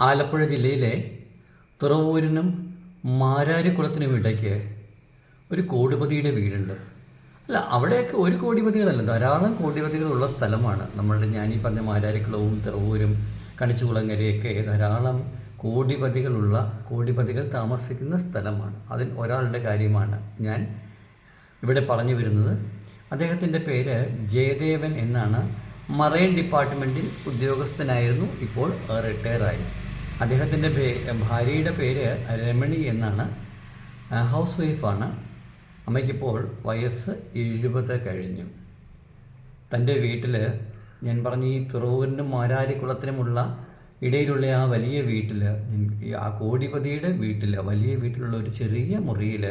ആലപ്പുഴ ജില്ലയിലെ തുറവൂരിനും മാരാരിക്കുളത്തിനും ഇടയ്ക്ക് ഒരു കോടിപതിയുടെ വീടുണ്ട്. അല്ല അവിടെയൊക്കെ ഒരു കോടിപതികളല്ല ധാരാളം കോടിപതികളുള്ള സ്ഥലമാണ്. നമ്മളുടെ ഞാൻ ഈ പറഞ്ഞ മാരാരിക്കുളവും തുറവൂരും കണിച്ചുകുളങ്ങരയൊക്കെ ധാരാളം കോടിപതികളുള്ള കോടിപതികൾ താമസിക്കുന്ന സ്ഥലമാണ്. അതിൽ ഒരാളുടെ കാര്യമാണ് ഞാൻ ഇവിടെ പറഞ്ഞു വരുന്നത്. അദ്ദേഹത്തിന്റെ പേര് ജയദേവൻ എന്നാണ്. മറൈൻ ഡിപ്പാർട്ട്മെന്റിൽ ഉദ്യോഗസ്ഥനായിരുന്നു. ഇപ്പോൾ റിട്ടയറായി. അദ്ദേഹത്തിന്റെ പേ ഭാര്യയുടെ പേര് രമണി എന്നാണ്. ഹൗസ് വൈഫാണ് അമ്മയ്ക്കിപ്പോൾ വയസ്സ് എഴുപത് കഴിഞ്ഞു. തന്റെ വീട്ടിൽ ഞാൻ പറഞ്ഞ ഈ തുറവൂരിനും മാരാരിക്കുളത്തിനുമുള്ള ഇടയിലുള്ള ആ വലിയ വീട്ടിൽ ആ കോടിപതിയുടെ വീട്ടിൽ വലിയ വീട്ടിലുള്ള ഒരു ചെറിയ മുറിയിൽ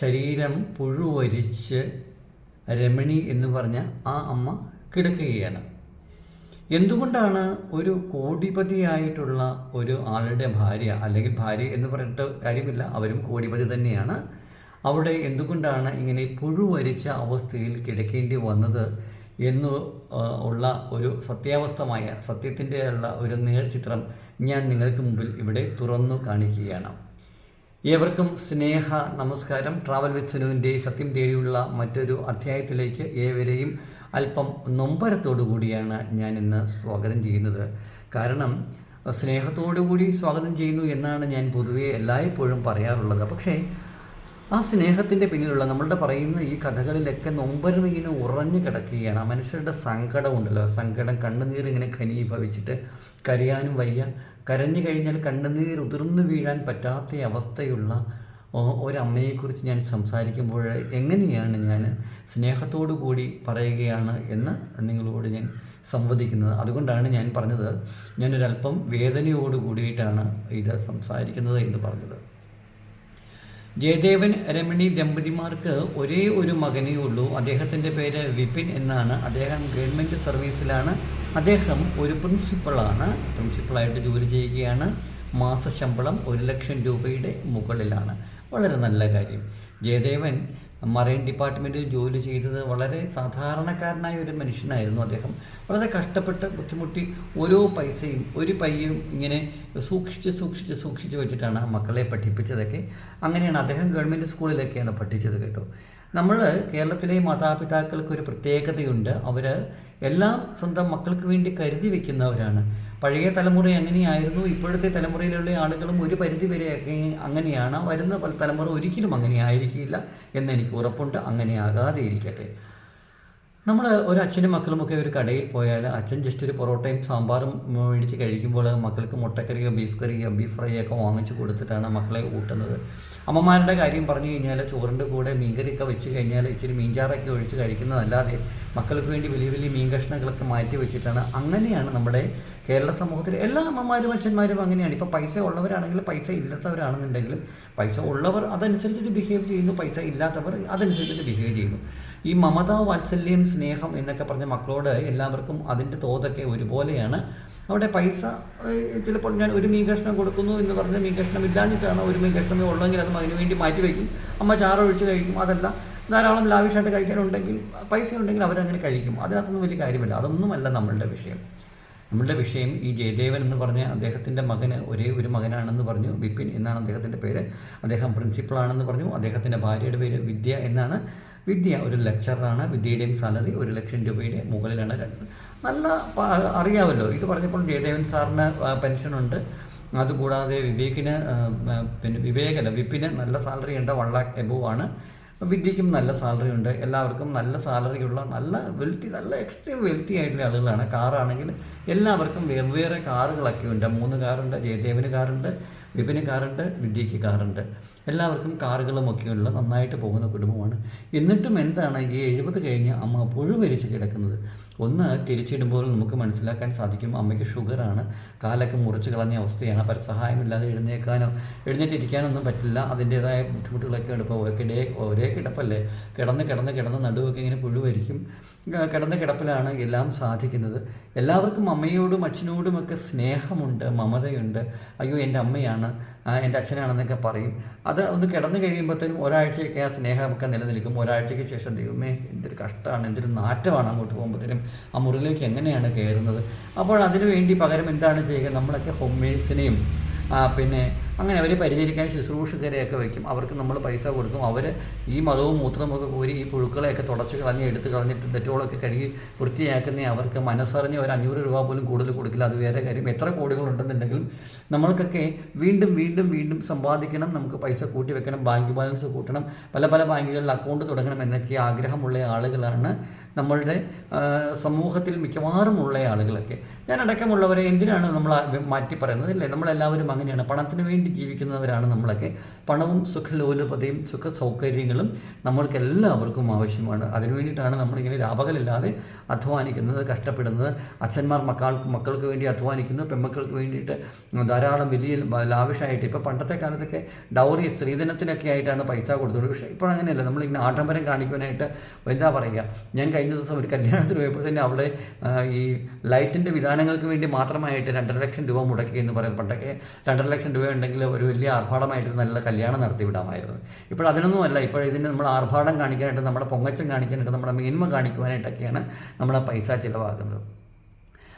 ശരീരം പുഴുവരിച്ച് രമണി എന്ന് പറഞ്ഞ ആ അമ്മ കിടക്കുകയാണ്. എന്തുകൊണ്ടാണ് ഒരു കോടിപതിയായിട്ടുള്ള ഒരു ആളുടെ ഭാര്യ അല്ലെങ്കിൽ ഭാര്യ എന്ന് പറഞ്ഞിട്ട് കാര്യമില്ല അവരും കോടിപതി തന്നെയാണ്. അവിടെ എന്തുകൊണ്ടാണ് ഇങ്ങനെ പുഴുവരിച്ച അവസ്ഥയിൽ കിടക്കേണ്ടി വന്നത് എന്ന് ഉള്ള ഒരു സത്യാവസ്ഥമായ സത്യത്തിന്റെ ഉള്ള ഒരു നേർചിത്രം ഞാൻ നിങ്ങൾക്ക് മുമ്പിൽ ഇവിടെ തുറന്നു കാണിക്കുകയാണ്. ഏവർക്കും സ്നേഹ നമസ്കാരം. ട്രാവൽ വിത്ത് സത്യം തേടിയുള്ള മറ്റൊരു അധ്യായത്തിലേക്ക് ഏവരെയും അല്പം നൊമ്പരത്തോടു കൂടിയാണ് ഞാൻ ഇന്ന് സ്വാഗതം ചെയ്യുന്നത്. കാരണം സ്നേഹത്തോടു കൂടി സ്വാഗതം ചെയ്യുന്നു എന്നാണ് ഞാൻ പൊതുവെ എല്ലായ്പ്പോഴും പറയാറുള്ളത്. പക്ഷേ ആ സ്നേഹത്തിന്റെ പിന്നിലുള്ള നമ്മളുടെ പറയുന്ന ഈ കഥകളിലൊക്കെ നൊമ്പരം ഇങ്ങനെ ഉറഞ്ഞു കിടക്കുകയാണ്. ആ മനുഷ്യരുടെ സങ്കടം ഉണ്ടല്ലോ. സങ്കടം കണ്ണുനീർ ഇങ്ങനെ ഖനീഭവിച്ചിട്ട് കരയാനും വയ്യ. കരഞ്ഞു കഴിഞ്ഞാൽ കണ്ണുനീർ ഉതിർന്നു വീഴാൻ പറ്റാത്ത അവസ്ഥയുള്ള ഒരമ്മയെക്കുറിച്ച് ഞാൻ സംസാരിക്കുമ്പോൾ എങ്ങനെയാണ് ഞാൻ സ്നേഹത്തോടു കൂടി പറയുകയാണ് എന്ന് നിങ്ങളോട് ഞാൻ സംവദിക്കുന്നത്? അതുകൊണ്ടാണ് ഞാൻ പറഞ്ഞത് ഞാനൊരല്പം വേദനയോട് കൂടിയിട്ടാണ് ഇത് സംസാരിക്കുന്നത് എന്ന് പറഞ്ഞത്. ജയദേവൻ രമണി ദമ്പതിമാർക്ക് ഒരേ ഒരു മകനേ ഉള്ളൂ. അദ്ദേഹത്തിന്റെ പേര് വിപിൻ എന്നാണ്. അദ്ദേഹം ഗവൺമെന്റ് സർവീസിലാണ്. അദ്ദേഹം ഒരു പ്രിൻസിപ്പളാണ്. പ്രിൻസിപ്പളായിട്ട് ജോലി ചെയ്യുകയാണ്. മാസശമ്പളം ഒരു ലക്ഷം രൂപയുടെ മുകളിലാണ്. വളരെ നല്ല കാര്യം. ജയദേവൻ മറൈൻ ഡിപ്പാർട്ട്മെന്റിൽ ജോലി ചെയ്തത് വളരെ സാധാരണക്കാരനായ ഒരു മനുഷ്യനായിരുന്നു അദ്ദേഹം. വളരെ കഷ്ടപ്പെട്ട് ബുദ്ധിമുട്ടി ഓരോ പൈസയും ഒരു പയ്യും ഇങ്ങനെ സൂക്ഷിച്ച് സൂക്ഷിച്ച് സൂക്ഷിച്ച് വെച്ചിട്ടാണ് മക്കളെ പഠിപ്പിച്ചതൊക്കെ. അങ്ങനെയാണ് അദ്ദേഹം ഗവൺമെന്റ് സ്കൂളിലൊക്കെയാണ് പഠിച്ചത് കേട്ടോ. നമ്മൾ കേരളത്തിലെ മാതാപിതാക്കൾക്ക് ഒരു പ്രത്യേകതയുണ്ട്. അവർ എല്ലാം സ്വന്തം മക്കൾക്ക് വേണ്ടി കരുതി വെക്കുന്നവരാണ്. പഴയ തലമുറ എങ്ങനെയായിരുന്നു? ഇപ്പോഴത്തെ തലമുറയിലുള്ള ആളുകളും ഒരു പരിധി വരെ അങ്ങനെയാണ്. വരുന്ന തലമുറ ഒരിക്കലും അങ്ങനെ ആയിരിക്കില്ല എന്ന് എനിക്ക് ഉറപ്പുണ്ട്. അങ്ങനെ ആകാതെ ഇരിക്കട്ടെ. നമ്മൾ ഒരു അച്ഛനും മക്കളുമൊക്കെ ഒരു കടയിൽ പോയാൽ അച്ഛൻ ജസ്റ്റ് ഒരു പൊറോട്ടയും സാമ്പാറും മേടിച്ച് കഴിക്കുമ്പോൾ മക്കൾക്ക് മുട്ടക്കറിയോ ബീഫ് കറിയോ ബീഫ് ഫ്രൈയോ ഒക്കെ വാങ്ങിച്ചു കൊടുത്തിട്ടാണ് മക്കളെ ഊട്ടുന്നത്. അമ്മമാരുടെ കാര്യം പറഞ്ഞു കഴിഞ്ഞാൽ ചോറിന്റെ കൂടെ മീൻകറിയൊക്കെ വെച്ച് കഴിഞ്ഞാൽ ഇച്ചിരി മീൻചാറൊക്കെ ഒഴിച്ച് കഴിക്കുന്നതല്ലാതെ മക്കൾക്ക് വേണ്ടി വലിയ വലിയ മീൻ കഷ്ണങ്ങളൊക്കെ മാറ്റി വെച്ചിട്ടാണ് അങ്ങനെയാണ് നമ്മുടെ കേരള സമൂഹത്തിൽ എല്ലാ അമ്മമാരും അച്ഛന്മാരും അങ്ങനെയാണ്. ഇപ്പോൾ പൈസ ഉള്ളവരാണെങ്കിലും പൈസ ഇല്ലാത്തവരാണെന്നുണ്ടെങ്കിലും പൈസ ഉള്ളവർ അതനുസരിച്ചിട്ട് ബിഹേവ് ചെയ്യുന്നു പൈസ ഇല്ലാത്തവർ അതനുസരിച്ചിട്ട് ബിഹേവ് ചെയ്യുന്നു. ഈ മമത വാത്സല്യം സ്നേഹം എന്നൊക്കെ പറഞ്ഞ മക്കളോട് എല്ലാവർക്കും അതിന്റെ തോതൊക്കെ ഒരുപോലെയാണ്. അവിടെ പൈസ ചിലപ്പോൾ ഞാൻ ഒരു മീൻ കഷ്ണം കൊടുക്കുന്നു എന്ന് പറഞ്ഞ് മീൻ കഷ്ണം ഇല്ലാഞ്ഞിട്ടാണ് ഒരു മീൻ കഷ്ണമേ ഉള്ളെങ്കിൽ അത് അതിന് വേണ്ടി മാറ്റി വയ്ക്കും. അമ്മ ചാറൊഴിച്ച് കഴിക്കും അതല്ല. ധാരാളം ലാവിഷായിട്ട് കഴിക്കാനുണ്ടെങ്കിൽ പൈസ ഉണ്ടെങ്കിൽ അവരങ്ങനെ കഴിക്കും. അതിനകത്തൊന്നും വലിയ കാര്യമില്ല. അതൊന്നുമല്ല നമ്മളുടെ വിഷയം. നമ്മളുടെ വിഷയം ഈ ജയദേവൻ എന്ന് പറഞ്ഞ അദ്ദേഹത്തിന്റെ മകന് ഒരേ ഒരു മകനാണെന്ന് പറഞ്ഞു. വിപിൻ എന്നാണ് അദ്ദേഹത്തിന്റെ പേര്. അദ്ദേഹം പ്രിൻസിപ്പളാണെന്ന് പറഞ്ഞു. അദ്ദേഹത്തിന്റെ ഭാര്യയുടെ പേര് വിദ്യ എന്നാണ്. വിദ്യ ഒരു ലെക്ചറാണ് വിദ്യയുടെയും സാലറി ഒരു ലക്ഷം രൂപയുടെ മുകളിലാണ്. രണ്ട് നല്ല അറിയാമല്ലോ. ഇത് പറഞ്ഞപ്പോൾ ജയദേവൻ സാറിന് പെൻഷനുണ്ട് അതുകൂടാതെ വിവേകിന് പിന്നെ വിവേകല്ല വിപ്പിന് നല്ല സാലറി ഉണ്ട്. വൺ ലാക്ക് എബോവ് ആണ്. വിദ്യയ്ക്കും നല്ല സാലറി ഉണ്ട്. എല്ലാവർക്കും നല്ല സാലറിയുള്ള നല്ല വെൽത്തി നല്ല എക്സ്ട്രീം വെൽത്തി ആയിട്ടുള്ള ആളുകളാണ്. കാറാണെങ്കിൽ എല്ലാവർക്കും വെവ്വേറെ കാറുകളൊക്കെ ഉണ്ട്. മൂന്ന് കാറുണ്ട് ജയദേവന് കാറുണ്ട് വിപിന് കാറുണ്ട് വിദ്യയ്ക്ക് കാറുണ്ട് എല്ലാവർക്കും കാറുകളുമൊക്കെയുള്ള നന്നായിട്ട് പോകുന്ന കുടുംബമാണ്. എന്നിട്ടും എന്താണ് ഈ എഴുപത് കഴിഞ്ഞ് അമ്മ പുഴുവരിച്ച് കിടക്കുന്നത്? ഒന്ന് തിരിച്ചിടുമ്പോൾ നമുക്ക് മനസ്സിലാക്കാൻ സാധിക്കും അമ്മയ്ക്ക് ഷുഗറാണ്. കാലൊക്കെ മുറിച്ച് കളഞ്ഞ അവസ്ഥയാണ്. പരസഹായമില്ലാതെ എഴുന്നേക്കാനോ എഴുന്നേറ്റിരിക്കാനൊന്നും പറ്റില്ല. അതിന്റേതായ ബുദ്ധിമുട്ടുകളൊക്കെ ഉണ്ട്. ഇപ്പോൾ ഒരേ ഒരേ കിടപ്പല്ലേ? കിടന്ന് കിടന്ന് കിടന്ന് നടുവൊക്കെ ഇങ്ങനെ പുഴുവരിക്കും. കിടന്ന് കിടപ്പിലാണ് എല്ലാം സാധിക്കുന്നത്. എല്ലാവർക്കും അമ്മയോടും അച്ഛനോടുമൊക്കെ സ്നേഹമുണ്ട് മമതയുണ്ട്. അയ്യോ എന്റെ അമ്മയാണ്. എന്റെ അച്ഛനാണെന്നൊക്കെ പറയും. അത് ഒന്ന് കിടന്നു കഴിയുമ്പോഴത്തേനും ഒരാഴ്ചയൊക്കെ ആ സ്നേഹമൊക്കെ നിലനിൽക്കും. ഒരാഴ്ചയ്ക്ക് ശേഷം ദൈവമേ എന്തൊരു കഷ്ടമാണ് എന്തൊരു നാറ്റമാണ് അങ്ങോട്ട് പോകുമ്പോഴത്തേനും ആ മുറിയിലേക്ക് എങ്ങനെയാണ് കയറുന്നത്? അപ്പോൾ അതിനു വേണ്ടി പകരം എന്താണ് ചെയ്യുക? നമ്മളൊക്കെ ഹോം മേഴ്സിനെയും പിന്നെ അങ്ങനെ അവരെ പരിചരിക്കാൻ ശുശ്രൂഷകരെയൊക്കെ വയ്ക്കും അവർക്ക് നമ്മൾ പൈസ കൊടുക്കും. അവർ ഈ മതവും മൂത്രമൊക്കെ കോരി ഈ പുഴുക്കളെയൊക്കെ തുടച്ച് കളഞ്ഞ് എടുത്ത് കളഞ്ഞിട്ട് ഡെറ്റോളൊക്കെ കഴുകി വൃത്തിയാക്കുന്ന അവർക്ക് മനസ്സറിഞ്ഞ് ഒരു അഞ്ഞൂറ് രൂപ പോലും കൂടുതൽ കൊടുക്കില്ല. അത് വേറെ കാര്യം. എത്ര കോടികളുണ്ടെന്നുണ്ടെങ്കിലും നമ്മൾക്കൊക്കെ വീണ്ടും വീണ്ടും വീണ്ടും സമ്പാദിക്കണം. നമുക്ക് പൈസ കൂട്ടി വെക്കണം. ബാങ്ക് ബാലൻസ് കൂട്ടണം. പല പല ബാങ്കുകളിൽ അക്കൗണ്ട് തുടങ്ങണം എന്നൊക്കെ ആഗ്രഹമുള്ള ആളുകളാണ് നമ്മളുടെ സമൂഹത്തിൽ മിക്കവാറും ഉള്ള ആളുകളൊക്കെ. ഞാൻ അടക്കമുള്ളവരെ എന്തിനാണ് നമ്മൾ മാറ്റി പറയുന്നത്? അല്ലേ? നമ്മളെല്ലാവരും അങ്ങനെയാണ്. പണത്തിന് വേണ്ടി ജീവിക്കുന്നവരാണ് നമ്മളൊക്കെ. പണവും സുഖലോലുപതയും സുഖ സൗകര്യങ്ങളും നമ്മൾക്ക് എല്ലാവർക്കും ആവശ്യമാണ്. അതിനു വേണ്ടിയിട്ടാണ് നമ്മളിങ്ങനെ രാപകലില്ലാതെ അധ്വാനിക്കുന്നത് കഷ്ടപ്പെടുന്നത്. അച്ഛന്മാർ മക്കൾക്ക് മക്കൾക്ക് വേണ്ടി അധ്വാനിക്കുന്നു. പെൺമക്കൾക്ക് വേണ്ടിയിട്ട് ധാരാളം വലിയ ലാവിഷായിട്ട്. ഇപ്പോൾ പണ്ടത്തെ കാലത്തൊക്കെ ഡൗറി സ്ത്രീധനത്തിനൊക്കെ ആയിട്ടാണ് പൈസ കൊടുത്തത് പക്ഷേ ഇപ്പോൾ അങ്ങനെയല്ല. നമ്മളിങ്ങനെ ആഡംബരം കാണിക്കുവാനായിട്ട് എന്താ പറയുക? ഞാൻ കഴിഞ്ഞ ദിവസം ഒരു കല്യാണത്തിന് പോയപ്പോൾ തന്നെ അവിടെ ഈ ലൈറ്റിന്റെ വിധാനങ്ങൾക്ക് വേണ്ടി മാത്രമായിട്ട് രണ്ടര ലക്ഷം രൂപ മുടക്കി എന്ന് പറയുന്നത്. പണ്ടൊക്കെ രണ്ടര ലക്ഷം രൂപ ഉണ്ടെങ്കിൽ ഒരു വലിയ ആർഭാടമായിട്ട് നല്ല കല്യാണം നടത്തി വിടാമായിരുന്നു. ഇപ്പോൾ അതിനൊന്നുമല്ല ഇപ്പോൾ ഇതിന് നമ്മൾ ആർഭാടം കാണിക്കാനായിട്ട് നമ്മുടെ പൊങ്ങച്ചം കാണിക്കാനായിട്ട് നമ്മുടെ മേന്മ കാണിക്കുവാനായിട്ടൊക്കെയാണ് നമ്മളെ പൈസ ചിലവാക്കുന്നത്.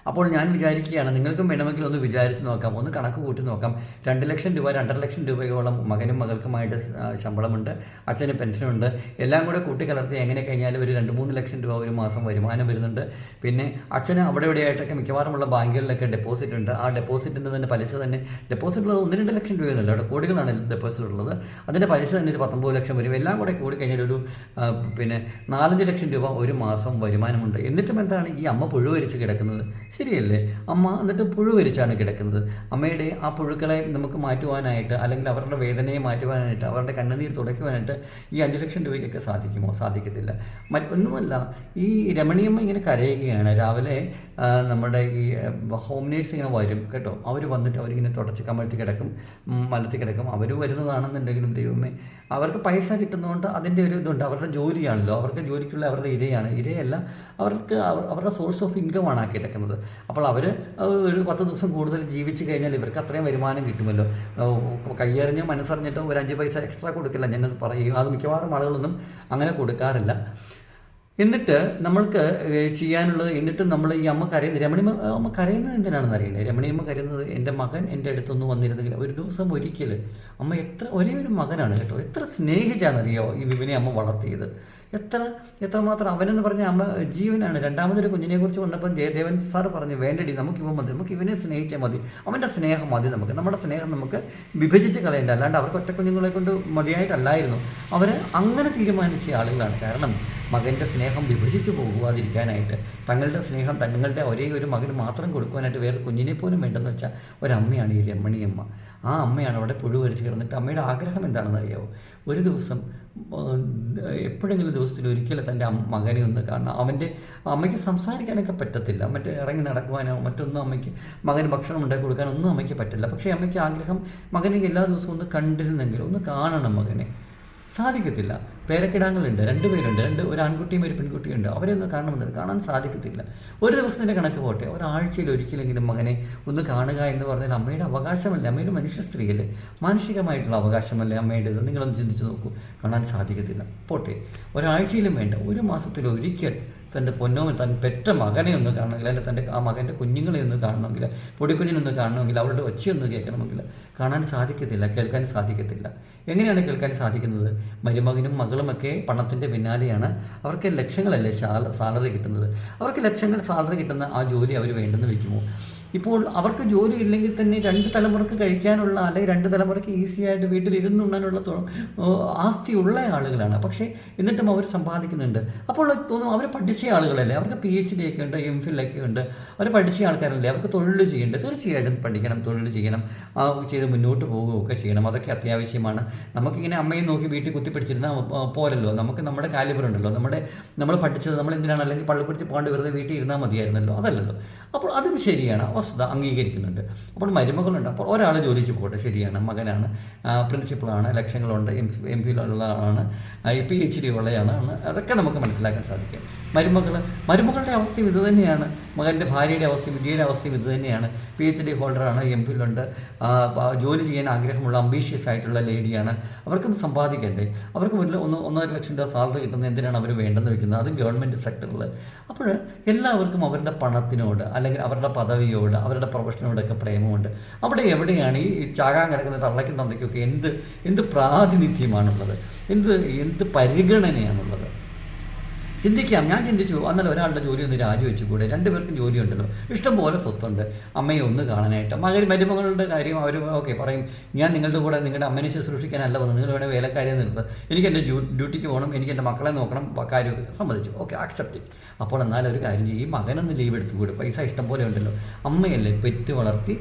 അപ്പോൾ ഞാൻ വിചാരിക്കുകയാണ് നിങ്ങൾക്കും വേണമെങ്കിൽ ഒന്ന് വിചാരിച്ച് നോക്കാം ഒന്ന് കണക്ക് കൂട്ടി നോക്കാം. രണ്ട് ലക്ഷം രൂപ രണ്ടര ലക്ഷം രൂപയോളം മകനും മകൾക്കുമായിട്ട് ശമ്പളമുണ്ട് അച്ഛന് പെൻഷനുണ്ട്. എല്ലാം കൂടെ കൂട്ടിക്കലർത്തി എങ്ങനെ കഴിഞ്ഞാലും ഒരു രണ്ട് മൂന്ന് ലക്ഷം രൂപ ഒരു മാസം വരുമാനം വരുന്നുണ്ട്. പിന്നെ അച്ഛന് അവിടെ ഇവിടെയായിട്ടൊക്കെ മിക്കവാറുമുള്ള ബാങ്കുകളിലൊക്കെ ഡെപ്പോസിറ്റ് ഉണ്ട്. ആ ഡെപ്പോസിറ്റിന്റെ തന്നെ പലിശ തന്നെ ഡെപ്പോസിറ്റ് ഉള്ളത് ഒന്ന് രണ്ട് ലക്ഷം രൂപയൊന്നുമില്ല അവിടെ കോടികളാണ് ഡെപ്പോസിറ്റ് ഉള്ളത്. അതിന്റെ പലിശ തന്നെ ഒരു പത്തൊമ്പത് ലക്ഷം വരും. എല്ലാം കൂടെ കൂടി കഴിഞ്ഞാൽ ഒരു പിന്നെ നാലഞ്ച് ലക്ഷം രൂപ ഒരു മാസം വരുമാനമുണ്ട്. എന്നിട്ടും എന്താണ് ഈ അമ്മ പുഴുവരിച്ച് കിടക്കുന്നത്? ശരിയല്ലേ? അമ്മ എന്നിട്ട് പുഴു വരിച്ചാണ് കിടക്കുന്നത്. അമ്മയുടെ ആ പുഴുക്കളെ നമുക്ക് മാറ്റുവാനായിട്ട് അല്ലെങ്കിൽ അവരുടെ വേദനയെ മാറ്റുവാനായിട്ട് അവരുടെ കണ്ണുനീർ തുടയ്ക്കുവാനായിട്ട് ഈ അഞ്ച് ലക്ഷം രൂപയ്ക്കൊക്കെ സാധിക്കുമോ? സാധിക്കത്തില്ല. ഒന്നുമല്ല ഈ രമണീയമ്മ ഇങ്ങനെ കരയുകയാണ്. രാവിലെ നമ്മുടെ ഈ ഹോം നേഴ്സ് ഇങ്ങനെ വരും കേട്ടോ. അവർ വന്നിട്ട് അവരിങ്ങനെ തുടച്ച് കമഴ്ത്തി കിടക്കും മലത്തി കിടക്കും. അവർ വരുന്നതാണെന്നുണ്ടെങ്കിലും ദൈവമേ അവർക്ക് പൈസ കിട്ടുന്നതുകൊണ്ട് അതിന്റെ ഒരു ഇതുണ്ട്. അവരുടെ ജോലിയാണല്ലോ. അവർക്ക് ജോലിക്കുള്ള അവരുടെ ഇരയാണ്. ഇരയല്ല അവർക്ക് അവരുടെ സോഴ്സ് ഓഫ് ഇൻകമാണ് ആ കിടക്കുന്നത്. അപ്പോൾ അവർ ഒരു പത്ത് ദിവസം കൂടുതൽ ജീവിച്ച് കഴിഞ്ഞാൽ ഇവർക്ക് അത്രയും വരുമാനം കിട്ടുമല്ലോ. ഏഹ് മനസ്സറിഞ്ഞിട്ട് ഒരു അഞ്ച് പൈസ എക്സ്ട്രാ കൊടുക്കില്ല. ഞാനത് പറയും അത് മിക്കവാറും ആളുകളൊന്നും അങ്ങനെ കൊടുക്കാറില്ല. എന്നിട്ട് നമ്മൾക്ക് ചെയ്യാനുള്ളത് എന്നിട്ട് നമ്മൾ ഈ അമ്മ കരയുന്നത് രമണിയമ്മ അമ്മ കരയുന്നത് എന്തിനാണെന്ന് അറിയണ്ടേ രമണിയമ്മ കരയുന്നത് എന്റെ മകൻ എന്റെ അടുത്തൊന്നും വന്നിരുന്നെങ്കിൽ ഒരു ദിവസം ഒരിക്കൽ അമ്മ എത്ര ഒരേ ഒരു മകനാണ് കേട്ടോ. എത്ര സ്നേഹിച്ചാണെന്നറിയോ ഈ വിപിനെ അമ്മ വളർത്തിയത്. എത്ര എത്രമാത്രം അവനെന്ന് പറഞ്ഞ അമ്മ ജീവനാണ്. രണ്ടാമതൊരു കുഞ്ഞിനെ കുറിച്ച് വന്നപ്പം ജയദേവൻ സാർ പറഞ്ഞു വേണ്ടടി നമുക്ക് ഇവൻ മതി നമുക്ക് ഇവനെ സ്നേഹിച്ചാൽ മതി. അവന്റെ സ്നേഹം മതി നമുക്ക്. നമ്മുടെ സ്നേഹം നമുക്ക് വിഭജിച്ച് കളയേണ്ട. അല്ലാണ്ട് അവർക്ക് ഒറ്റ കുഞ്ഞുങ്ങളെ കൊണ്ട് മതിയായിട്ടല്ലായിരുന്നു. അവർ അങ്ങനെ തീരുമാനിച്ച ആളുകളാണ്. കാരണം മകന്റെ സ്നേഹം വിഭജിച്ചു പോകുവാതിരിക്കാനായിട്ട് തങ്ങളുടെ സ്നേഹം തങ്ങളുടെ ഒരേ ഒരു മകന് മാത്രം കൊടുക്കുവാനായിട്ട് വേറെ കുഞ്ഞിനെ പോലും വേണ്ടെന്ന് വെച്ചാൽ ഒരമ്മയാണ് ഈ രമണിയമ്മ ആ അമ്മയാണ് അവിടെ പുഴുവരിച്ച് കിടന്നിട്ട് അമ്മയുടെ ആഗ്രഹം എന്താണെന്ന് അറിയാവോ ഒരു ദിവസം എപ്പോഴെങ്കിലും ദിവസത്തിൽ ഒരിക്കലും തന്റെ മകനെ ഒന്ന് കാണണം. അവന്റെ അമ്മയ്ക്ക് സംസാരിക്കാനൊക്കെ പറ്റത്തില്ല. മറ്റേ ഇറങ്ങി നടക്കുവാനോ മറ്റൊന്നും അമ്മയ്ക്ക് മകന് ഭക്ഷണം ഉണ്ടാക്കി കൊടുക്കാനോ ഒന്നും അമ്മയ്ക്ക് പറ്റില്ല. പക്ഷേ അമ്മയ്ക്ക് ആഗ്രഹം മകനെ എല്ലാ ദിവസവും ഒന്ന് കണ്ടിരുന്നെങ്കിൽ ഒന്ന് കാണണം മകനെ. സാധിക്കത്തില്ല. പേരക്കിടാങ്ങളുണ്ട് രണ്ട് പേരുണ്ട് രണ്ട് ഒരു ആൺകുട്ടിയും ഒരു പെൺകുട്ടിയും ഉണ്ട്. അവരെ ഒന്ന് കാണണമെന്ന് കാണാൻ സാധിക്കത്തില്ല. ഒരു ദിവസത്തിന്റെ കണക്ക് പോട്ടെ ഒരാഴ്ചയിൽ ഒരിക്കലെങ്കിലും മകനെ ഒന്ന് കാണുക എന്ന് പറഞ്ഞാൽ അമ്മയുടെ അവകാശമല്ല? അമ്മയുടെ മനുഷ്യ സ്ത്രീയല്ലേ? മാനുഷികമായിട്ടുള്ള അവകാശമല്ലേ അമ്മയുടേത്? നിങ്ങളൊന്ന് ചിന്തിച്ച് നോക്കൂ. കാണാൻ സാധിക്കത്തില്ല. പോട്ടെ ഒരാഴ്ചയിലും വേണ്ട ഒരു മാസത്തിൽ ഒരിക്കൽ തന്റെ പൊന്നോ തൻ പെറ്റ മകനെ ഒന്ന് കാണണമെങ്കിൽ അല്ലെങ്കിൽ തന്റെ ആ മകന്റെ കുഞ്ഞുങ്ങളെ ഒന്ന് കാണണമെങ്കിൽ പൊടിക്കുഞ്ഞിനൊന്ന് കാണണമെങ്കിൽ അവരുടെ ഒച്ചയൊന്ന് കേൾക്കണമെങ്കിൽ കാണാൻ സാധിക്കത്തില്ല കേൾക്കാൻ സാധിക്കത്തില്ല. എങ്ങനെയാണ് കേൾക്കാൻ സാധിക്കുന്നത്? മരുമകനും മകളുമൊക്കെ പണത്തിന്റെ പിന്നാലെയാണ്. അവർക്ക് ലക്ഷങ്ങളല്ലേ സാലറി കിട്ടുന്നത്? അവർക്ക് ലക്ഷങ്ങൾ സാലറി കിട്ടുന്ന ആ ജോലി അവർ വേണ്ടെന്ന് വെക്കുമോ ഇപ്പോൾ അവർക്ക് ജോലി ഇല്ലെങ്കിൽ തന്നെ രണ്ട് തലമുറയ്ക്ക് കഴിക്കാനുള്ള അല്ലെങ്കിൽ രണ്ട് തലമുറയ്ക്ക് ഈസി ആയിട്ട് ഉണ്ണാനുള്ള ആസ്തി ഉള്ള ആളുകളാണ്. പക്ഷേ എന്നിട്ടും അവർ സമ്പാദിക്കുന്നുണ്ട്. അപ്പോൾ തോന്നും അവർ പഠിച്ച ആളുകളല്ലേ? അവർക്ക് പി എച്ച് ഡി ഒക്കെ ഉണ്ട് എം ഫില്ലൊക്കെ ഉണ്ട്. അവർ പഠിച്ച ആൾക്കാരല്ലേ? അവർക്ക് തൊഴിൽ ചെയ്യേണ്ടത് തീർച്ചയായിട്ടും പഠിക്കണം തൊഴിൽ ചെയ്യണം ആ ചെയ്ത് മുന്നോട്ട് പോവുകയൊക്കെ ചെയ്യണം. അതൊക്കെ അത്യാവശ്യമാണ്. നമുക്കിങ്ങനെ അമ്മയെ നോക്കി വീട്ടിൽ കുത്തിപ്പിടിച്ചിരുന്നാൽ പോരല്ലോ? നമുക്ക് നമ്മുടെ കാലിബർ ഉണ്ടല്ലോ. നമ്മുടെ നമ്മൾ പഠിച്ചത് നമ്മൾ എന്തിനാണ്? അല്ലെങ്കിൽ പള്ളിപ്പിടിച്ച് പോകാണ്ട് വെറുതെ വീട്ടിൽ ഇരുന്നാൽ മതിയായിരുന്നല്ലോ. അതല്ലല്ലോ. അപ്പോൾ അതും ശരിയാണ്. വസ്തുത അംഗീകരിക്കുന്നുണ്ട്. അപ്പോൾ മരുമകളുണ്ട്. അപ്പോൾ ഒരാൾ ജോലിക്ക് പോകട്ടെ. ശരിയാണ്. മകനാണ്. പ്രിൻസിപ്പളാണ്. ലക്ഷങ്ങളുണ്ട്. എം എം പിയിലുള്ള ആളാണ് പി എച്ച് ഡി ഉള്ളയാളാണ്. അതൊക്കെ നമുക്ക് മനസ്സിലാക്കാൻ സാധിക്കും. മരുമകൾ മരുമകളുടെ അവസ്ഥയും ഇത് തന്നെയാണ്. മകന്റെ ഭാര്യയുടെ അവസ്ഥയും വിദ്യയുടെ അവസ്ഥയും ഇത് തന്നെയാണ്. പി എച്ച് ഡി ഹോൾഡറാണ് എം പിയിലുണ്ട് ജോലി ചെയ്യാൻ ആഗ്രഹമുള്ള അംബീഷ്യസ് ആയിട്ടുള്ള ലേഡിയാണ്. അവർക്കും സമ്പാദിക്കണ്ടേ? അവർക്ക് ഒരു ഒന്ന് ഒന്നര ലക്ഷം രൂപ സാലറി കിട്ടുന്ന എന്തിനാണ് അവർ വേണ്ടെന്ന് വെക്കുന്നത്? അതും ഗവൺമെന്റ് സെക്ടറിൽ അപ്പോൾ എല്ലാവർക്കും അവരുടെ പണത്തിനോട് അല്ലെങ്കിൽ അവരുടെ പദവിയോട് അവരുടെ പ്രൊഫഷനോടൊക്കെ പ്രേമമുണ്ട്. അവിടെ എവിടെയാണ് ഈ ചാകാൻ കിടക്കുന്ന തള്ളയ്ക്കും തന്തയ്ക്കൊക്കെ എന്ത് എന്ത് പ്രാതിനിധ്യമാണുള്ളത്? എന്ത് എന്ത് പരിഗണനയാണുള്ളത്? ചിന്തിക്കാം. ഞാൻ ചിന്തിച്ചു അന്നല്ല ഒരാളുടെ ജോലി ഒന്ന് രാജിവെച്ചുകൂടെ? രണ്ടുപേർക്കും ജോലിയുണ്ടല്ലോ. ഇഷ്ടംപോലെ സ്വത്തുണ്ട്. അമ്മയെ ഒന്ന് കാണാനായിട്ട്. മകൻ മരുമകളുടെ കാര്യം അവർ ഓക്കെ പറയും ഞാൻ നിങ്ങളുടെ കൂടെ നിങ്ങളുടെ അമ്മനെ ശുശ്രൂഷിക്കാനല്ല വന്നത്. നിങ്ങൾ വേണേൽ വേലക്കാരിയെ നിർത്തുക എനിക്ക് എന്റെ ഡ്യൂട്ടിക്ക് പോകണം. എനിക്ക് എന്റെ മക്കളെ നോക്കണം. കാര്യം കാര്യമൊക്കെ സമ്മതിച്ചു. ഓക്കെ ആക്സെപ്റ്റ് അപ്പോൾ എന്നാലും ഒരു കാര്യം ചെയ്യും. ഈ മകനൊന്ന് ലീവ് എടുത്തു കൂടെ പൈസ ഇഷ്ടംപോലെ ഉണ്ടല്ലോ. അമ്മയല്ലേ പെറ്റ് വളർത്തി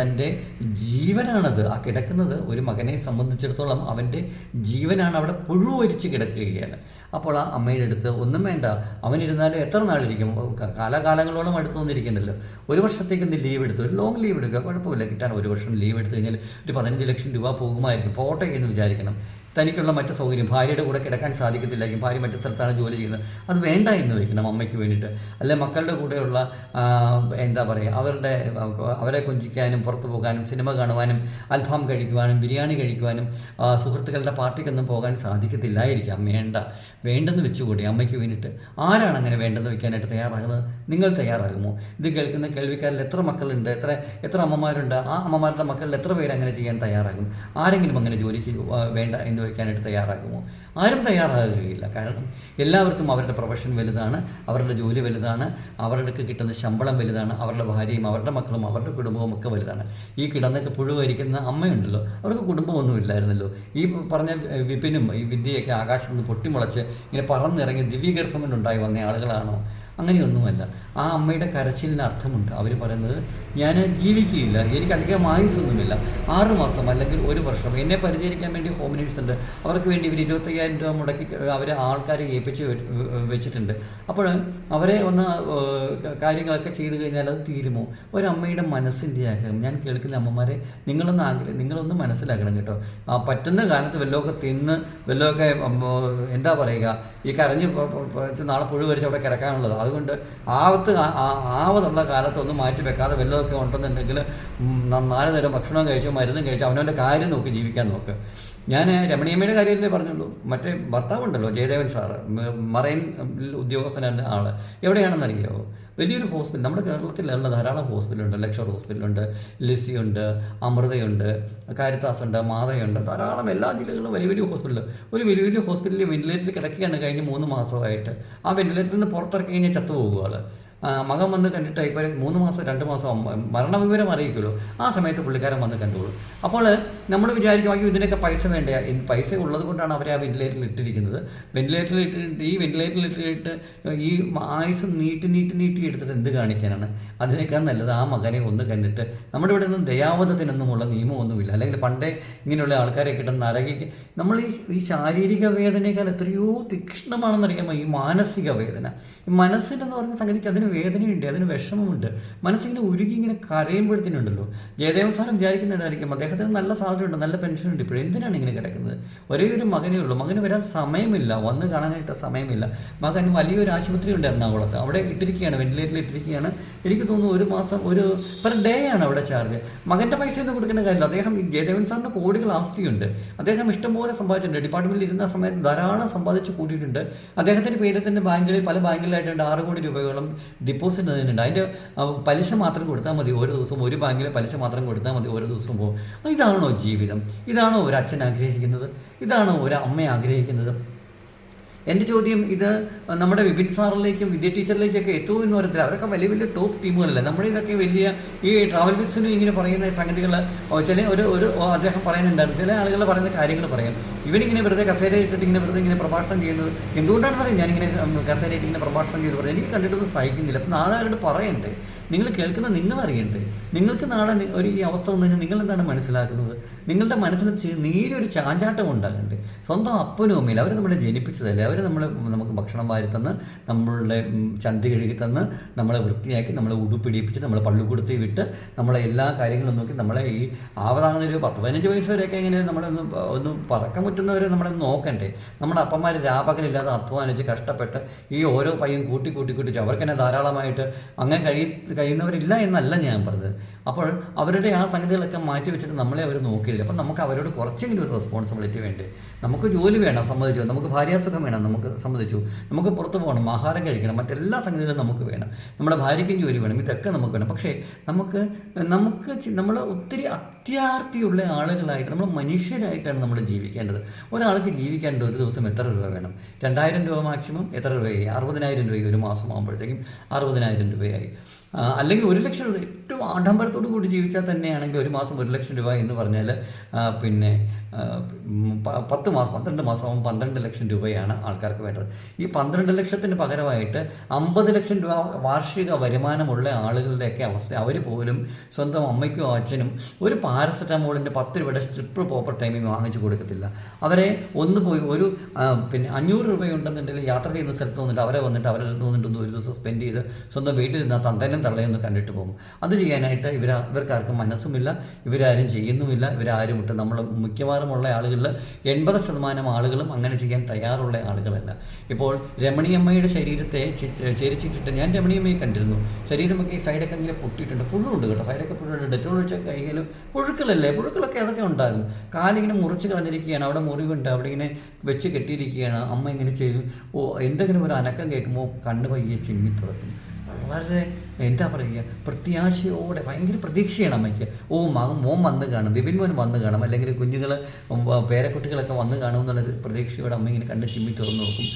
തന്റെ ജീവനാണത്. ആ കിടക്കുന്നത് ഒരു മകനെ സംബന്ധിച്ചിടത്തോളം അവന്റെ ജീവനാണ്. അവിടെ പുഴുവരിച്ച് കിടക്കുകയാണ്. അപ്പോൾ ആ അമ്മയുടെ അടുത്ത് ഒന്നും വേണ്ട അവനിരുന്നാലും എത്ര നാളിരിക്കും? കാലാകാലങ്ങളോളം അടുത്ത് വന്നിരിക്കണ്ടല്ലോ. ഒരു വർഷത്തേക്ക് ഒന്ന് ലീവ് എടുത്ത് ഒരു ലോങ് ലീവ് എടുക്കുക കുഴപ്പമില്ല. കിട്ടാൻ ഒരു വർഷം ലീവ് എടുത്തു കഴിഞ്ഞാൽ ഒരു പതിനഞ്ച് ലക്ഷം രൂപ പോകുമായിരിക്കും. പോട്ടെ എന്ന് വിചാരിക്കണം. തനിക്കുള്ള മറ്റു സൗകര്യം ഭാര്യയുടെ കൂടെ കിടക്കാൻ സാധിക്കത്തില്ലായിരിക്കും. ഭാര്യ മറ്റു സ്ഥലത്താണ് ജോലി ചെയ്യുന്നത്. അത് വേണ്ട എന്ന് വയ്ക്കണം അമ്മയ്ക്ക് വേണ്ടിയിട്ട്. അല്ലെ മക്കളുടെ കൂടെയുള്ള എന്താ പറയുക അവരുടെ അവരെ കൊഞ്ചിക്കാനും പുറത്തു പോകാനും സിനിമ കാണുവാനും അൽഫാം കഴിക്കുവാനും ബിരിയാണി കഴിക്കുവാനും സുഹൃത്തുക്കളുടെ പാർട്ടിക്കൊന്നും പോകാൻ സാധിക്കത്തില്ലായിരിക്കാം. വേണ്ട. വേണ്ടെന്ന് വെച്ചുകൂടി അമ്മയ്ക്ക് വേണ്ടിയിട്ട്. ആരാണ് അങ്ങനെ വേണ്ടെന്ന് വെക്കാനായിട്ട് തയ്യാറാകുന്നത്? നിങ്ങൾ തയ്യാറാകുമോ? ഇത് കേൾക്കുന്ന കേൾവിക്കാരിൽ എത്ര മക്കളുണ്ട്? എത്ര എത്ര അമ്മമാരുണ്ട്? ആ അമ്മമാരുടെ മക്കളിൽ എത്ര പേര് അങ്ങനെ ചെയ്യാൻ തയ്യാറാകും? ആരെങ്കിലും അങ്ങനെ ജോലിക്ക് വേണ്ട എന്ന് വെക്കാനായിട്ട് തയ്യാറാകുമോ? ആരും തയ്യാറാകുകയില്ല. കാരണം എല്ലാവർക്കും അവരുടെ പ്രൊഫഷൻ വലുതാണ് അവരുടെ ജോലി വലുതാണ് അവർക്ക് കിട്ടുന്ന ശമ്പളം വലുതാണ് അവരുടെ ഭാര്യയും അവരുടെ മക്കളും അവരുടെ കുടുംബവും ഒക്കെ വലുതാണ്. ഈ കിടന്നൊക്കെ പുഴുവരിക്കുന്ന അമ്മയുണ്ടല്ലോ അവർക്ക് കുടുംബമൊന്നും ഇല്ലായിരുന്നല്ലോ. ഈ പറഞ്ഞ വിപിനും ഈ വിദ്യയൊക്കെ ആകാശത്ത് നിന്ന് പൊട്ടിമുളച്ച് ഇങ്ങനെ പറന്നിറങ്ങി ദിവ്യഗർഭം കൊണ്ടുണ്ടായി വന്ന ആളുകളാണോ? അങ്ങനെയൊന്നുമല്ല. ആ അമ്മയുടെ കരച്ചിലിന് അർത്ഥമുണ്ട്. അവർ പറയുന്നത് ഞാൻ ജീവിക്കുകയില്ല. എനിക്ക് അധികം ആയുസൊന്നുമില്ല ആറ് മാസം അല്ലെങ്കിൽ ഒരു വർഷം. എന്നെ പരിചരിക്കാൻ വേണ്ടി ഹോം ഉണ്ട്. അവർക്ക് വേണ്ടി ഇവർ ഇരുപത്തയ്യായിരം രൂപ മുടക്കി അവർ ആൾക്കാരെ ഏൽപ്പിച്ച് വെച്ചിട്ടുണ്ട്. അപ്പോൾ അവരെ ഒന്ന് കാര്യങ്ങളൊക്കെ ചെയ്തു കഴിഞ്ഞാൽ അത് തീരുമോ? ഒരമ്മയുടെ മനസ്സിന്റെ ആഗ്രഹം. ഞാൻ കേൾക്കുന്ന അമ്മമാരെ നിങ്ങളൊന്ന് ആഗ്രഹം നിങ്ങളൊന്ന് മനസ്സിലാക്കണം കേട്ടോ. ആ പറ്റുന്ന കാലത്ത് വല്ലതൊക്കെ തിന്ന് വല്ലതൊക്കെ എന്താ പറയുക ഈ കരഞ്ഞ് നാളെ പുഴു വരച്ച് അവിടെ കിടക്കാനുള്ളത്. അതുകൊണ്ട് ആവത്ത് ആവതുള്ള കാലത്തൊന്നും മാറ്റി വെക്കാതെ വല്ലതൊക്കെ ഉണ്ടെന്നുണ്ടെങ്കിൽ നാല് നേരം ഭക്ഷണം കഴിച്ചോ മരുന്നും കഴിച്ചോ അവനവന്റെ കാര്യം നോക്കി ജീവിക്കാൻ നോക്ക്. ഞാൻ രമണീയമ്മയുടെ കാര്യമല്ലേ പറഞ്ഞുള്ളൂ. മറ്റേ ഭർത്താവുണ്ടല്ലോ ജയദേവൻ സാറ് മറൈൻ ഉദ്യോഗസ്ഥനായിരുന്ന ആൾ എവിടെയാണെന്നറിയാമോ വലിയൊരു ഹോസ്പിറ്റൽ നമ്മുടെ കേരളത്തിലുള്ള ധാരാളം ഹോസ്പിറ്റലുണ്ട്. ലക്ഷർ ഹോസ്പിറ്റലുണ്ട് ലിസിയുണ്ട് അമൃതയുണ്ട് കാരിത്താസ് ഉണ്ട് മാതയുണ്ട്. ധാരാളം എല്ലാ ജില്ലകളിലും വലിയ വലിയ ഹോസ്പിറ്റൽ ഒരു വലിയ വലിയ ഹോസ്പിറ്റലിൽ വെന്റിലേറ്ററിൽ കിടക്കുകയാണ് കഴിഞ്ഞ് മൂന്ന് മാസമായിട്ട്. ആ വെന്റിലേറ്ററിൽ നിന്ന് പുറത്തിറക്കി കഴിഞ്ഞാൽ ചത്തുപോകുകയാണ് മകൻ വന്ന് കണ്ടിട്ട് ഇപ്പോൾ മൂന്ന് മാസം രണ്ട് മാസം മരണവിവരം അറിയിക്കുമല്ലോ. ആ സമയത്ത് പുള്ളിക്കാരൻ വന്ന് കണ്ടോളൂ. അപ്പോൾ നമ്മൾ വിചാരിക്കും അയ്യോ ഇതിനൊക്കെ പൈസ വേണ്ടേ? പൈസ ഉള്ളത് കൊണ്ടാണ് അവരെ ആ വെന്റിലേറ്ററിൽ ഇട്ടിരിക്കുന്നത്. വെന്റിലേറ്ററിൽ ഇട്ടിട്ട് ഈ വെന്റിലേറ്ററിൽ ഇട്ടിട്ട് ഈ ആയുസ് നീട്ടി നീട്ടി നീട്ടി എടുത്തിട്ട് എന്ത് കാണിക്കാനാണ്? അതിനേക്കാൾ നല്ലത് ആ മകനെ ഒന്ന് കണ്ടിട്ട്. നമ്മുടെ ഇവിടെ നിന്നും ദയാവധത്തിനൊന്നുമുള്ള നിയമമൊന്നുമില്ല. അല്ലെങ്കിൽ പണ്ടേ ഇങ്ങനെയുള്ള ആൾക്കാരെ കിട്ടുന്ന നരകിക്ക് നമ്മൾ ഈ ഈ ശാരീരിക വേദനയേക്കാൾ എത്രയോ തീക്ഷ്ണമാണെന്നറിയാമോ ഈ മാനസിക വേദന? ഈ മനസ്സിലെന്ന് പറഞ്ഞ സംഗതിക്ക് അതിന് വേദനയുണ്ട് അതിന് വിഷമമുണ്ട്. മനസ്സിങ്ങനെ ഉരുകി ഇങ്ങനെ കരയുമ്പോഴത്തേനുണ്ടല്ലോ. ജയദേവൻ സാർ വിചാരിക്കുന്നുണ്ടായിരിക്കും അദ്ദേഹത്തിന് നല്ല സാലറി ഉണ്ട് നല്ല പെൻഷൻ ഉണ്ട്. ഇപ്പോഴും എന്തിനാണ് ഇങ്ങനെ കിടക്കുന്നത്? ഒരേ ഒരു മകനേ ഉള്ളൂ. മകന് വരാൻ സമയമില്ല വന്ന് കാണാനായിട്ട് സമയമില്ല. മകൻ വലിയൊരു ആശുപത്രി ഉണ്ട് എറണാകുളത്ത്. അവിടെ ഇട്ടിരിക്കുകയാണ് വെന്റിലേറ്ററിൽ ഇട്ടിരിക്കുകയാണ്. എനിക്ക് തോന്നുന്നു ഒരു മാസം ഒരു പെർ ഡേ ആണ് അവിടെ ചാർജ് മകന്റെ പൈസ ഒന്നും കൊടുക്കേണ്ട കാര്യമില്ല. അദ്ദേഹം ജയദേവൻ സാറിന് കോടികൾ ആസ്തിയുണ്ട്. അദ്ദേഹം ഇഷ്ടംപോലെ സമ്പാദിച്ചിട്ടുണ്ട്. ഡിപ്പാർട്ട്മെന്റിൽ ഇരുന്ന സമയത്ത് ധാരാളം സമ്പാദിച്ച് കൂട്ടിയിട്ടുണ്ട്. അദ്ദേഹത്തിന്റെ പേരിൽ തന്നെ ബാങ്കുകളിൽ പല ബാങ്കുകളിലായിട്ടുണ്ട്. ആറ് കോടി രൂപയോളം ഡിപ്പോസിറ്റ് തന്നിട്ടുണ്ട്. അതിന്റെ പലിശ മാത്രം കൊടുത്താൽ മതി. ഓരോ ദിവസവും ഒരു ബാങ്കിലെ പലിശ മാത്രം കൊടുത്താൽ മതി. ഓരോ ദിവസവും പോകും. ഇതാണോ ജീവിതം? ഇതാണോ ഒരു അച്ഛൻ ആഗ്രഹിക്കുന്നത്? ഇതാണോ ഒരു അമ്മ ആഗ്രഹിക്കുന്നത്? എന്റെ ചോദ്യം ഇത് നമ്മുടെ വിപിൻ സാറിലേക്കും വിദ്യ ടീച്ചറിലേക്കൊക്കെ എത്തുമോ എന്ന് പറയത്തില്ല അവരൊക്കെ വലിയ വലിയ ടോപ്പ് ടീമുകളല്ല. നമ്മുടെ ഇതൊക്കെ വലിയ ഈ ട്രാവൽ ബിസിനും ഇങ്ങനെ പറയുന്ന സംഗതികൾ ചില ഒരു ഒരു അദ്ദേഹം പറയുന്നുണ്ടായിരുന്നു ചില ആളുകൾ പറയുന്ന കാര്യങ്ങൾ പറയാം. ഇവനിങ്ങനെ വെറുതെ കസേര ഇട്ടിട്ട് ഇങ്ങനെ വെറുതെ ഇങ്ങനെ പ്രഭാഷണം ചെയ്യുന്നത് എന്തുകൊണ്ടാണ് പറയുന്നത് ഞാനിങ്ങനെ ഉം, കസേര ഇട്ട് ഇങ്ങനെ പ്രഭാഷണം ചെയ്ത് പറഞ്ഞു എനിക്ക് കണ്ടിട്ടൊന്നും സഹിക്കുന്നില്ല. അപ്പം നാളെ അവരോട് പറയണ്ടേ. നിങ്ങൾ കേൾക്കുന്ന നിങ്ങൾ അറിയണ്ടേ. നിങ്ങൾക്ക് നാളെ ഒരു ഈ അവസ്ഥ വന്നു കഴിഞ്ഞാൽ നിങ്ങൾ എന്താണ് മനസ്സിലാക്കുന്നത്? നിങ്ങളുടെ മനസ്സിൽ നീരൊരു ചാഞ്ചാട്ടം ഉണ്ടാകണ്ടേ. സ്വന്തം അപ്പനും അമ്മയില്ല അവർ നമ്മളെ ജനിപ്പിച്ചതല്ലേ? അവർ നമ്മളെ നമുക്ക് ഭക്ഷണം വാരി തന്ന് നമ്മളുടെ ചന്തി കഴുകി തന്ന് നമ്മളെ വൃത്തിയാക്കി നമ്മളെ ഉടുപ്പിടിപ്പിച്ച് നമ്മളെ പള്ളിക്കൂടത്തിൽ വിട്ട് നമ്മളെ എല്ലാ കാര്യങ്ങളും നോക്കി നമ്മളെ ഈ ആവതാകുന്ന ഒരു പത്ത് പതിനഞ്ച് വയസ്സ് വരെയൊക്കെ ഇങ്ങനെ നമ്മളൊന്ന് ഒന്ന് പറക്കം മുറ്റ നമ്മൾ നോക്കണ്ടേ. നമ്മുടെ അപ്പന്മാർ രാപകലില്ലാതെ അധ്വാനിച്ച് കഷ്ടപ്പെട്ട് ഈ ഓരോ പയ്യും കൂട്ടി കൂട്ടി കൂട്ടിച്ച് അവർക്ക് തന്നെ ധാരാളമായിട്ട് അങ്ങനെ കഴി കഴിയുന്നവരില്ല എന്നല്ല ഞാൻ പറഞ്ഞത്. അപ്പോൾ അവരുടെ ആ സംഗതികളൊക്കെ മാറ്റി വെച്ചിട്ട് നമ്മളെ അവർ നോക്കിയില്ല അപ്പം നമുക്ക് അവരോട് കുറച്ചെങ്കിലും ഒരു റെസ്പോൺസിബിലിറ്റി വേണ്ടേ? നമുക്ക് ജോലി വേണം സമ്മതിച്ചു. നമുക്ക് ഭാര്യാസുഖം വേണം നമുക്ക് സമ്മതിച്ചു. നമുക്ക് പുറത്ത് പോകണം ആഹാരം കഴിക്കണം മറ്റെല്ലാ സംഗതികളും നമുക്ക് വേണം. നമ്മുടെ ഭാര്യയ്ക്കും ജോലി വേണം ഇതൊക്കെ നമുക്ക് വേണം. പക്ഷേ നമുക്ക് നമുക്ക് നമ്മൾ ഒത്തിരി അത്യാർത്തിയുള്ള ആളുകളായിട്ട് നമ്മൾ മനുഷ്യരായിട്ടാണ് നമ്മൾ ജീവിക്കേണ്ടത്. ഒരാൾക്ക് ജീവിക്കേണ്ട ഒരു ദിവസം എത്ര രൂപ വേണം? രണ്ടായിരം രൂപ മാക്സിമം എത്ര രൂപയായി? അറുപതിനായിരം രൂപയായി ഒരു മാസം ആകുമ്പോഴത്തേക്കും അറുപതിനായിരം രൂപയായി. അല്ലെങ്കിൽ ഒരു ലക്ഷം രൂപ ഏറ്റവും ആഡംബരത്തോടു കൂടി ജീവിച്ചാൽ തന്നെയാണെങ്കിൽ ഒരു മാസം ഒരു ലക്ഷം രൂപ എന്ന് പറഞ്ഞാൽ പിന്നെ പത്ത് മാസം പന്ത്രണ്ട് മാസമാകുമ്പോൾ പന്ത്രണ്ട് ലക്ഷം രൂപയാണ് ആൾക്കാർക്ക് വേണ്ടത്. ഈ പന്ത്രണ്ട് ലക്ഷത്തിന് പകരമായിട്ട് അമ്പത് ലക്ഷം രൂപ വാർഷിക വരുമാനമുള്ള ആളുകളുടെയൊക്കെ അവസ്ഥ. അവർ പോലും സ്വന്തം അമ്മയ്ക്കോ അച്ഛനും ഒരു പാരസെറ്റമോളിന്റെ പത്ത് രൂപയുടെ സ്ട്രിപ്പ് പ്രോപ്പർ ടൈമിൽ വാങ്ങിച്ചു കൊടുക്കത്തില്ല. അവരെ ഒന്ന് പോയി ഒരു പിന്നെ അഞ്ഞൂറ് രൂപയുണ്ടെന്നുണ്ടെങ്കിൽ യാത്ര ചെയ്യുന്ന സ്ഥലത്ത് വന്നിട്ട് അവരെ വന്നിട്ട് അവരെ അടുത്ത് വന്നിട്ടൊന്ന് ഒരു ദിവസം സ്പെൻഡ് ചെയ്ത് സ്വന്തം വീട്ടിലിരുന്ന തന്തനും തള്ളയൊന്ന് കണ്ടിട്ട് പോകും. അത് ചെയ്യാനായിട്ട് ഇവർ ഇവർക്കാർക്കും മനസ്സുമില്ല. ഇവരാരും ചെയ്യുന്നുമില്ല. ഇവരാരും ഇട്ട് നമ്മൾ മിക്കവാറുമുള്ള ആളുകളിൽ എൺപത് ശതമാനം ആളുകളും അങ്ങനെ ചെയ്യാൻ തയ്യാറുള്ള ആളുകളല്ല. ഇപ്പോൾ രമണിയമ്മയുടെ ശരീരത്തെ ചേരിച്ചിട്ടിട്ട് ഞാൻ രമണിയമ്മയെ കണ്ടിരുന്നു. ശരീരമൊക്കെ ഈ സൈഡൊക്കെ ഇങ്ങനെ പൊട്ടിയിട്ടുണ്ട്. പുഴുണ്ട് കേട്ടോ. സൈഡൊക്കെ പുഴുണ്ട് ഡെറ്റോൾ ഒഴിച്ച കൈകൾ പുഴുക്കളല്ലേ? പുഴുക്കളൊക്കെ അതൊക്കെ ഉണ്ടാകും. കാലിങ്ങനെ മുറിച്ച് കളഞ്ഞിരിക്കുകയാണ്. അവിടെ മുറിവുണ്ട്. അവിടെ ഇങ്ങനെ വെച്ച് കെട്ടിയിരിക്കുകയാണ്. അമ്മ ഇങ്ങനെ ചെയ്തു. ഓ എന്തെങ്കിലും ഒരു അനക്കം കേൾക്കുമ്പോൾ കണ്ണ് പയ്യെ ചിമ്മി തുറക്കും. വളരെ എന്താ പറയുക പ്രത്യാശയോടെ ഭയങ്കര പ്രതീക്ഷയാണ് അമ്മയ്ക്ക്. ഓ മകൻ മോൻ വന്ന് കാണും വിപിൻ മോൻ വന്ന് കാണും അല്ലെങ്കിൽ കുഞ്ഞുങ്ങൾ പേരക്കുട്ടികളൊക്കെ വന്ന് കാണും എന്നുള്ളൊരു പ്രതീക്ഷയോടെ അമ്മ ഇങ്ങനെ കണ്ണ് ചിമ്മി തുറന്നു നോക്കും.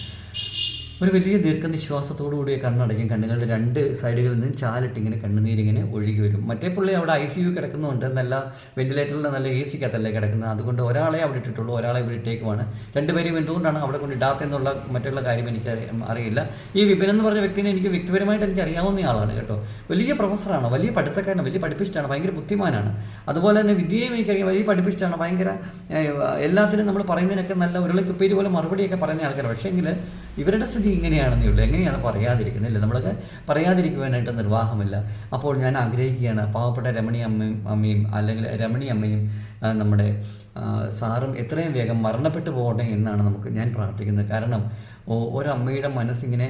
ഒരു വലിയ ദീർഘനിശ്വാസത്തോടു കൂടിയ കണ്ണടയ്ക്കും കണ്ണുകളുടെ രണ്ട് സൈഡുകളിൽ നിന്നും ചാലിട്ടിങ്ങനെ കണ്ണുനീരിങ്ങനെ ഒഴുകി വരും. മറ്റേ പുള്ളി അവിടെ ഐ സി യു കിടക്കുന്നുണ്ട്. നല്ല വെന്റിലേറ്ററിൽ നല്ല എ സിക്കകത്തല്ലേ കിടക്കുന്നത്. അതുകൊണ്ട് ഒരാളെ അവിടെ ഇട്ടിട്ടുള്ളൂ. ഒരാളെ ഇവിടെ ഇട്ടേക്കുവാണ്. രണ്ടുപേരും എന്തുകൊണ്ടാണ് അവിടെ കൊണ്ട് ഇടാത്തെന്നുള്ള മറ്റുള്ള കാര്യം എനിക്ക് അറിയില്ല. ഈ വിപിൻ എന്ന് പറഞ്ഞ വ്യക്തിനെ എനിക്ക് വ്യക്തിപരമായിട്ട് എനിക്ക് അറിയാവുന്ന ആളാണ് കേട്ടോ. വലിയ പ്രൊഫസറാണ്. വലിയ പഠിത്തക്കാരനാണ്. വലിയ പഠിപ്പിച്ചിട്ടാണ് ഭയങ്കര ബുദ്ധിമാനാണ്. അതുപോലെ തന്നെ വിദ്യയും എനിക്കറിയാം. വലിയ പഠിപ്പിച്ചിട്ടാണ് ഭയങ്കര എല്ലാത്തിനും നമ്മൾ പറയുന്നതിനൊക്കെ നല്ല ഉരുളക്കുപ്പേരി പോലെ മറുപടിയൊക്കെ പറയുന്ന ആൾക്കാർ പക്ഷേങ്കിൽ ഇവരുടെ സ്ഥിതി ഇങ്ങനെയാണെന്നേ ഉള്ളൂ. എങ്ങനെയാണ് പറയാതിരിക്കുന്നില്ല നമ്മളൊക്കെ പറയാതിരിക്കുവാനായിട്ട് നിർവാഹമില്ല. അപ്പോൾ ഞാൻ ആഗ്രഹിക്കുകയാണ് പാവപ്പെട്ട രമണി അമ്മയും അമ്മയും അല്ലെങ്കിൽ രമണി അമ്മയും നമ്മുടെ സാറും എത്രയും വേഗം മരണപ്പെട്ടു പോകട്ടെ എന്നാണ് നമുക്ക് ഞാൻ പ്രാർത്ഥിക്കുന്നത്. കാരണം ഒരമ്മയുടെ മനസ്സിങ്ങനെ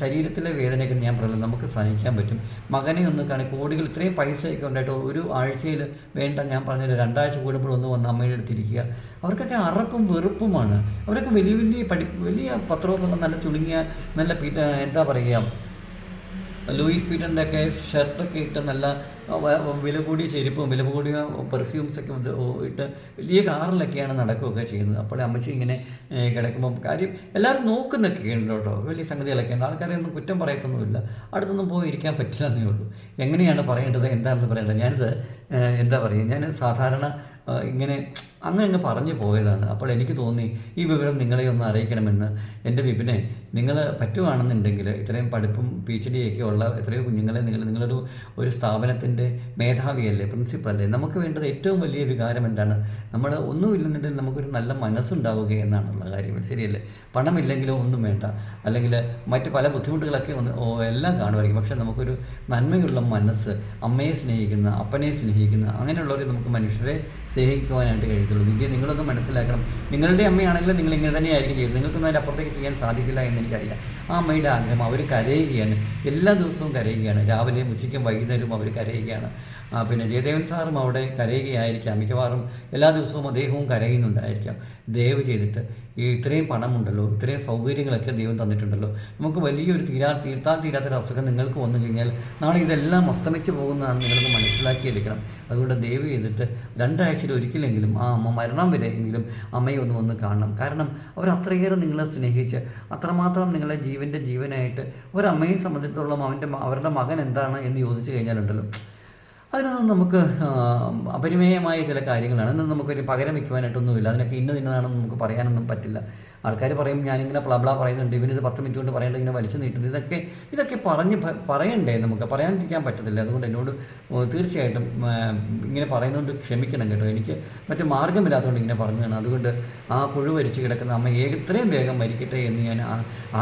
ശരീരത്തിലെ വേദനയൊക്കെ ഞാൻ പറഞ്ഞു നമുക്ക് സഹിക്കാൻ പറ്റും. മകനെ ഒന്ന് കാണി കോടികൾ ഇത്രയും പൈസയൊക്കെ ഉണ്ടായിട്ട് ഒരു ആഴ്ചയിൽ വേണ്ട ഞാൻ പറഞ്ഞത് രണ്ടാഴ്ച കൂടുമ്പോൾ ഒന്ന് വന്ന് അമ്മയുടെ അടുത്തിരിക്കുക അവർക്കൊക്കെ അറപ്പും വെറുപ്പുമാണ്. അവരൊക്കെ വലിയ വലിയ പഠി വലിയ പത്രോസുള്ള നല്ല ചുളുങ്ങിയ നല്ല എന്താ പറയുക ലൂയിസ് പീറ്ററിന്റെ ഒക്കെ ഷർട്ടൊക്കെ ഇട്ട് നല്ല വില കൂടിയ ചെരുപ്പും വില കൂടിയ പെർഫ്യൂംസൊക്കെ ഇട്ട് വലിയ കാറിലൊക്കെയാണ് നടക്കുകയൊക്കെ ചെയ്യുന്നത്. അപ്പോൾ അമ്മച്ചി ഇങ്ങനെ കിടക്കുമ്പോൾ കാര്യം എല്ലാവരും നോക്കുന്നൊക്കെ ഉണ്ട് കേട്ടോ. വലിയ സംഗതികളൊക്കെ ഉണ്ട്. ആൾക്കാരെ ഒന്നും കുറ്റം പറയത്തൊന്നുമില്ല. അടുത്തൊന്നും പോയി ഇരിക്കാൻ പറ്റില്ല എന്നേ ഉള്ളൂ. എങ്ങനെയാണ് പറയേണ്ടത്? എന്താണെന്ന് പറയേണ്ടത്? ഞാനിത് എന്താ പറയുക? ഞാൻ സാധാരണ ഇങ്ങനെ അങ്ങ് അങ്ങ് പറഞ്ഞു പോയതാണ്. അപ്പോൾ എനിക്ക് തോന്നി ഈ വിവരം നിങ്ങളെ ഒന്ന് അറിയിക്കണമെന്ന്. എന്റെ വിപിനെ നിങ്ങൾ പറ്റുവാണെന്നുണ്ടെങ്കിൽ ഇത്രയും പഠിപ്പും പി എച്ച് ഡി ഒക്കെ ഉള്ള എത്രയോ കുഞ്ഞുങ്ങളെ നിങ്ങൾ നിങ്ങളൊരു ഒരു സ്ഥാപനത്തിന്റെ മേധാവിയല്ലേ പ്രിൻസിപ്പളല്ലേ നമുക്ക് വേണ്ടത് ഏറ്റവും വലിയ വികാരം എന്താണ്? നമ്മൾ ഒന്നുമില്ലെന്നുണ്ടെങ്കിൽ നമുക്കൊരു നല്ല മനസ്സുണ്ടാവുക എന്നാണുള്ള കാര്യം. ശരിയല്ലേ? പണമില്ലെങ്കിലോ ഒന്നും വേണ്ട. അല്ലെങ്കിൽ മറ്റ് പല ബുദ്ധിമുട്ടുകളൊക്കെ ഒന്ന് എല്ലാം കാണുമായിരിക്കും. പക്ഷേ നമുക്കൊരു നന്മയുള്ള മനസ്സ് അമ്മയെ സ്നേഹിക്കുന്ന അപ്പനെ സ്നേഹിക്കുന്ന അങ്ങനെയുള്ളവരെ നമുക്ക് മനുഷ്യരെ സ്നേഹിക്കുവാനായിട്ട് കഴിയത്തുള്ളൂ വിദ്യ നിങ്ങളൊന്ന് മനസ്സിലാക്കണം. നിങ്ങളുടെ അമ്മയാണെങ്കിൽ നിങ്ങൾ ഇങ്ങനെ തന്നെയായിരിക്കും ചെയ്യുന്നത്. നിങ്ങൾക്കൊന്നും അതിന്റെ അപ്പുറത്തേക്ക് ചെയ്യാൻ സാധിക്കില്ല എന്ന് എനിക്കറിയാം. ആ അമ്മയുടെ ആഗ്രഹം അവർ കരയുകയാണ്. എല്ലാ ദിവസവും കരയുകയാണ്. രാവിലെയും ഉച്ചയ്ക്കും വൈകുന്നേരവും അവർ കരയുകയാണ്. പിന്നെ ജയദേവൻ സാറും അവിടെ കരയുകയായിരിക്കാം. മിക്കവാറും എല്ലാ ദിവസവും അദ്ദേഹവും കരയുന്നുണ്ടായിരിക്കാം. ദയവ് ചെയ്തിട്ട് ഈ ഇത്രയും പണമുണ്ടല്ലോ ഇത്രയും സൗകര്യങ്ങളൊക്കെ ദൈവം തന്നിട്ടുണ്ടല്ലോ നമുക്ക് വലിയൊരു തീരാ തീർത്താൽ തീരാത്തൊരു അസുഖം നിങ്ങൾക്ക് വന്നു കഴിഞ്ഞാൽ നാളെ ഇതെല്ലാം അസ്തമിച്ച് പോകുന്നതാണ് നിങ്ങളൊന്ന് മനസ്സിലാക്കിയെടുക്കണം. അതുകൊണ്ട് ദയവ് ചെയ്തിട്ട് രണ്ടാഴ്ചയിൽ ഒരിക്കലെങ്കിലും ആ അമ്മ മരണം വരെ എങ്കിലും അമ്മയെ ഒന്ന് വന്ന് കാണണം. കാരണം അവർ അത്രയേറെ നിങ്ങളെ സ്നേഹിച്ച് അത്രമാത്രം നിങ്ങളെ ജീവന്റെ ജീവനായിട്ട് ഒരമ്മയെ സംബന്ധിച്ചിടത്തോളം അവന്റെ അവരുടെ മകൻ എന്താണ് എന്ന് ചോദിച്ചു കഴിഞ്ഞാലുണ്ടല്ലോ. അതിനൊന്നും നമുക്ക് അപരിമേയമായ ചില കാര്യങ്ങളാണ്. ഇന്ന് നമുക്കൊരു പകരം വയ്ക്കുവാനായിട്ടൊന്നുമില്ല. അതിനൊക്കെ ഇന്നത് ഇന്നതാണെന്ന് നമുക്ക് പറയാനൊന്നും പറ്റില്ല. ആൾക്കാർ പറയും ഞാനിങ്ങനെ പ്ലബ്ല പറയുന്നുണ്ട് ഇവനിത് പത്ത് മിനിറ്റ് കൊണ്ട് പറയേണ്ടത് ഇങ്ങനെ വലിച്ചു നീട്ടുന്നത് ഇതൊക്കെ ഇതൊക്കെ പറഞ്ഞ് പറയണ്ടേ നമുക്ക്? പറയാണ്ടിരിക്കാൻ പറ്റത്തില്ല. അതുകൊണ്ട് എന്നോട് തീർച്ചയായിട്ടും ഇങ്ങനെ പറയുന്നതുകൊണ്ട് ക്ഷമിക്കണം കേട്ടോ. എനിക്ക് മറ്റു മാർഗമില്ലാത്തതുകൊണ്ട് ഇങ്ങനെ പറഞ്ഞതാണ്. അതുകൊണ്ട് ആ പുഴു വരിച്ച് കിടക്കുന്ന അമ്മ എത്രയും വേഗം മരിക്കട്ടെ എന്ന് ഞാൻ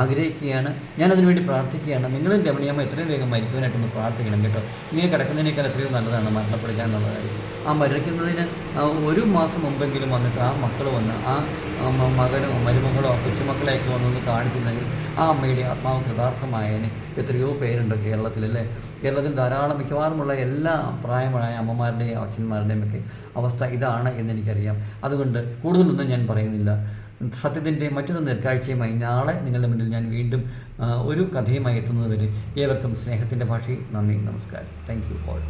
ആഗ്രഹിക്കുകയാണ്. ഞാൻ അതിനുവേണ്ടി പ്രാർത്ഥിക്കുകയാണ്. നിങ്ങളും രമണിയമ്മ എത്രയും വേഗം മരിക്കുവാനായിട്ടൊന്ന് പ്രാർത്ഥിക്കണം കേട്ടോ. ഇങ്ങനെ കിടക്കുന്നതിനേക്കാൾ എത്രയോ നല്ലതാണ് മരണപ്പെടുക എന്നുള്ള കാര്യം. ആ മരിക്കുന്നതിന് ഒരു മാസം മുമ്പെങ്കിലും വന്നിട്ട് ആ മക്കൾ വന്ന് ആ മകനോ മരുമകളോ കൊച്ചുമക്കളെയൊക്കെ വന്നൊന്ന് കാണിച്ചിരുന്നെങ്കിൽ ആ അമ്മയുടെ ആത്മാവ് കൃതാർത്ഥമായതിന് എത്രയോ പേരുണ്ട് കേരളത്തിലല്ലേ കേരളത്തിൽ ധാരാളം മിക്കവാറുമുള്ള എല്ലാ പ്രായമായ അമ്മമാരുടെയും അച്ഛന്മാരുടെയും ഒക്കെ അവസ്ഥ ഇതാണ് എന്നെനിക്കറിയാം അതുകൊണ്ട് കൂടുതലൊന്നും ഞാൻ പറയുന്നില്ല. സത്യത്തിന്റെ മറ്റൊരു നേർക്കാഴ്ചയുമായി നാളെ നിങ്ങളുടെ മുന്നിൽ ഞാൻ വീണ്ടും ഒരു കഥയുമായി എത്തുന്നതുവരെ ഏവർക്കും സ്നേഹത്തിന്റെ ഭാഷയിൽ നന്ദി നമസ്കാരം. Thank you all